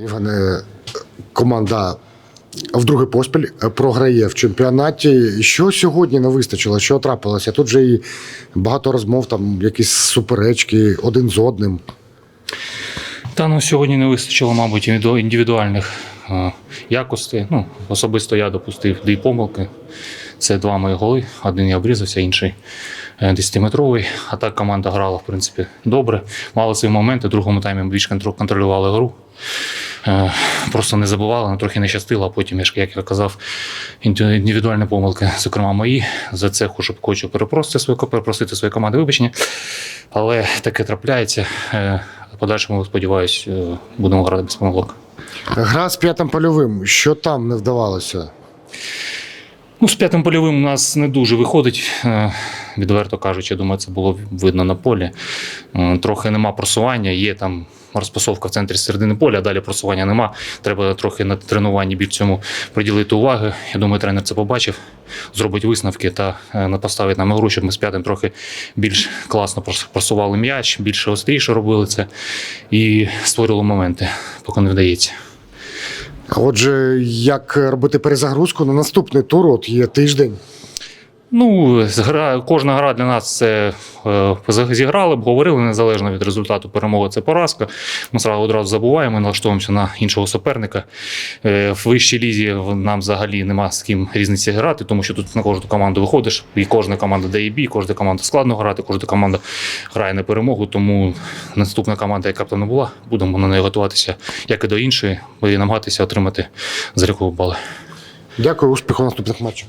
Іване, команда вдруге поспіль програє в чемпіонаті. Що сьогодні не вистачило? Що трапилося? Тут же і багато розмов, там якісь суперечки один з одним. Та ну сьогодні не вистачило, мабуть, індивідуальних е, якостей. Ну, особисто я допустив дві помилки. Це два мої голи. Один я обрізався, інший е, 10-метровий. А так команда грала, в принципі, добре. Мали свої моменти. В другому таймі більш контролювали гру. Е, Просто не забували, трохи не щастило, а потім, як я казав, індивідуальні помилки, зокрема мої. За це хочу, хочу перепросити свою, перепросити свої команди вибачення. Але таке трапляється. Е, подальшому, сподіваюся, е, будемо грати без помилок. Гра з п'ятим польовим. Що там не вдавалося? Ну, з п'ятим польовим у нас не дуже виходить. е, Відверто кажучи, я думаю, це було видно на полі. Е, Трохи нема просування, є там розпасовка в центрі середини поля, а далі просування нема. Треба трохи на тренуванні більш цьому приділити уваги. Я думаю, тренер це побачив, зробить висновки та е, поставить нам ігру, щоб ми з п'ятим трохи більш класно прос- просували м'яч, більше остріше робили це і створювали моменти, поки не вдається. Отже, як робити перезагрузку на наступний тур? От є тиждень. Ну, гра, кожна гра для нас це е, зіграли, обговорили незалежно від результату перемоги. Це поразка. Ми зразу одразу забуваємо, налаштовуємося на іншого суперника. Е, в вищій лізі нам взагалі нема з ким різниці грати, тому що тут на кожну команду виходиш, і кожна команда дає бій, кожна команда складно грати, кожна команда грає на перемогу. Тому наступна команда, яка б там не була, будемо на неї готуватися, як і до іншої, і намагатися отримати залікові бали. Дякую, успіху наступних матчах.